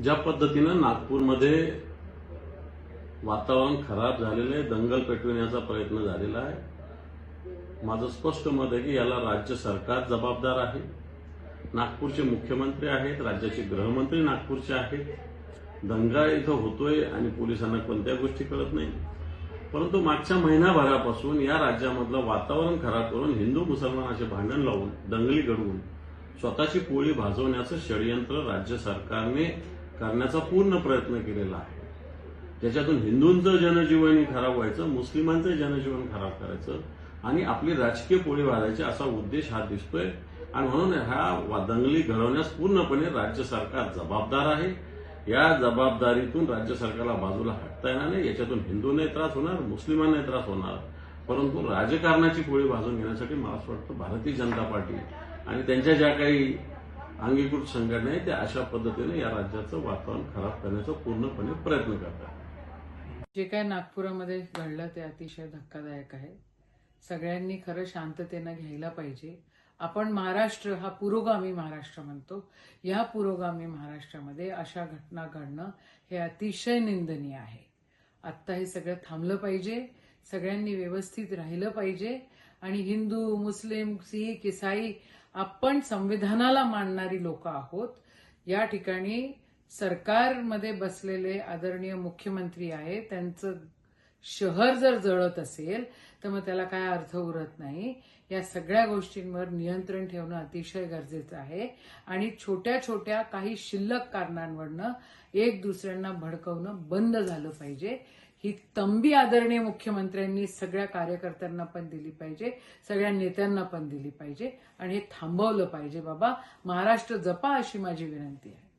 ज्या पद्धतीनं नागपूरमध्ये वातावरण खराब झालेलं आहे दंगल पेटविण्याचा प्रयत्न झालेला आहे. माझं स्पष्ट मत आहे की याला राज्य सरकार जबाबदार आहे. नागपूरचे मुख्यमंत्री आहेत राज्याचे गृहमंत्री नागपूरचे आहेत. दंगा इथं होतोय आणि पोलिसांना कोणत्या गोष्टी कळत नाही. परंतु मागच्या महिनाभरापासून या राज्यामधलं वातावरण खराब करून हिंदू मुसलमानाचे भांडण लावून दंगली घडवून स्वतःची पोळी भाजवण्याचं षडयंत्र राज्य सरकारने करण्याचा पूर्ण प्रयत्न केलेला आहे. त्याच्यातून हिंदूंचं जनजीवन खराब व्हायचं मुस्लिमांचं जनजीवन खराब करायचं आणि आपली राजकीय पोळी वाढायची असा उद्देश हा दिसतोय. आणि म्हणून ह्या वा- दंगली घडवण्यास पूर्णपणे राज्य सरकार जबाबदार आहे. या जबाबदारीतून राज्य सरकारला बाजूला हटता येणार नाही. याच्यातून हिंदूंनाही त्रास होणार मुस्लिमांनाही त्रास होणार. परंतु राजकारणाची पोळी भाजून घेण्यासाठी मला असं वाटतं भारतीय जनता पार्टी आणि त्यांच्या ज्या काही अंगीकृत संघटना आहे त्या अशा पद्धतीने या राज्याचं वातावरण खराब करण्याचा पूर्णपणे प्रयत्न करतात. जे काय नागपुरामध्ये घडलं ते अतिशय धक्कादायक आहे. सगळ्यांनी खरं शांततेनं घ्यायला पाहिजे. आपण महाराष्ट्र हा पुरोगामी महाराष्ट्र म्हणतो. या पुरोगामी महाराष्ट्रामध्ये अशा घटना घडणं हे अतिशय निंदनीय आहे. आत्ता हे सगळं थांबलं पाहिजे सगळ्यांनी व्यवस्थित राहिलं पाहिजे. आणि हिंदू मुस्लिम सिख इसाई आपण संविधानाला मानणारी लोक आहोत. या ठिकाणी सरकारमध्ये बसलेले आदरणीय मुख्यमंत्री आहेत. त्यांचं शहर जर जळत असेल तर मग त्याला काय अर्थ उरत नाही. या सगळ्या गोष्टींवर नियंत्रण ठेवणं अतिशय गरजेचं आहे. आणि छोट्या छोट्या काही शिल्लक कारणांवरनं एक दुसऱ्यांना भडकवणं बंद झालं पाहिजे. ही तंबी आदरणीय मुख्यमंत्र्यांनी सगळ्या कार्यकर्त्यांना पण दिली पाहिजे सगळ्या नेत्यांना पण दिली पाहिजे आणि हे थांबवलं पाहिजे बाबा. महाराष्ट्र जपा अशी माझी विनंती आहे.